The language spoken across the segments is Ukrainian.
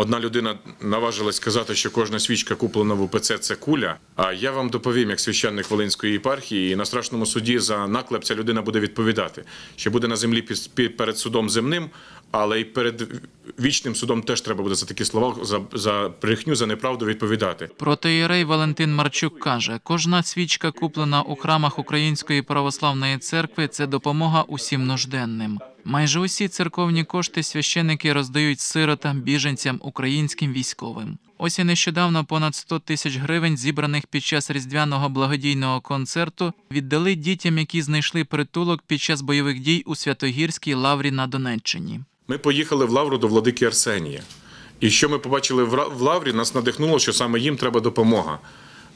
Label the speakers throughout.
Speaker 1: Одна людина наважилась сказати, що кожна свічка куплена в УПЦ – це куля. А я вам доповім, як священник Волинської єпархії, і на страшному суді за наклеп ця людина буде відповідати. Що буде на землі перед судом земним, але й перед вічним судом теж треба буде за такі слова, за, за брехню, за неправду відповідати.
Speaker 2: Протоїрей Валентин Марчук каже, кожна свічка, куплена у храмах Української православної церкви, це допомога усім нужденним. Майже усі церковні кошти священники роздають сиротам, біженцям, українським військовим. Ось і нещодавно понад 100 тисяч гривень, зібраних під час різдвяного благодійного концерту, віддали дітям, які знайшли притулок під час бойових дій у Святогірській лаврі на Донеччині.
Speaker 1: Ми поїхали в Лавру до владики Арсенія. І що ми побачили в Лаврі, нас надихнуло, що саме їм треба допомога.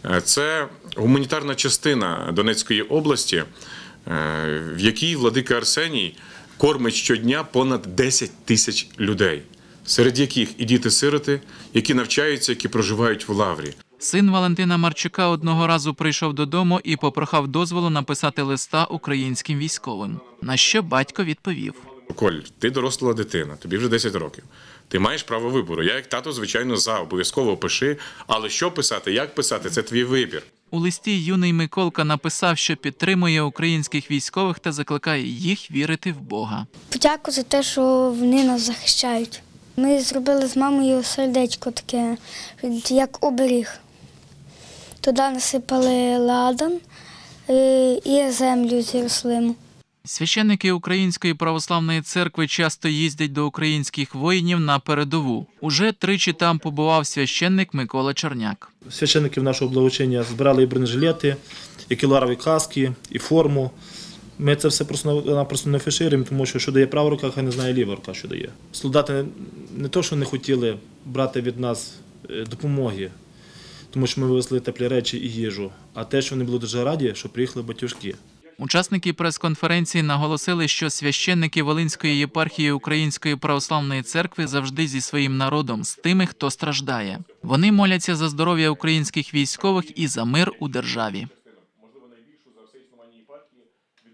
Speaker 1: Е, Це гуманітарна частина Донецької області, е, в якій владика Арсеній кормить щодня понад 10 тисяч людей, серед яких і діти-сироти, які навчаються, які проживають в Лаврі.
Speaker 2: Син Валентина Марчука одного разу прийшов додому і попрохав дозволу написати листа українським військовим. На що батько відповів:
Speaker 1: Коль, ти доросла дитина, тобі вже 10 років. Ти маєш право вибору. Я, як тато, звичайно, за обов'язково пиши. Але що писати, як писати, це твій вибір.
Speaker 2: У листі юний Миколка написав, що підтримує українських військових та закликає їх вірити в Бога.
Speaker 3: Подяку за те, що вони нас захищають. Ми зробили з мамою сердечко таке, як оберіг. Туди насипали ладан е, і землю з Єрусалиму.
Speaker 2: Священники Української православної церкви часто їздять до українських воїнів на передову. Уже тричі там побував священник Микола Черняк.
Speaker 4: Священників нашого благочиння збирали і бронежилети, і кіларові каски, і форму. Ми це все просто-напросто не фішируємо, тому що що дає права рука, хай не знає ліва рука, що дає. Солдати не то, що не хотіли брати від нас е, допомоги, тому що ми вивезли теплі речі і їжу, а те, що вони були дуже раді, що приїхали батюшки.
Speaker 2: Учасники прес-конференції наголосили, що священники Волинської єпархії Української православної церкви завжди зі своїм народом, з тими, хто страждає. Вони моляться за здоров'я українських військових і за мир у державі.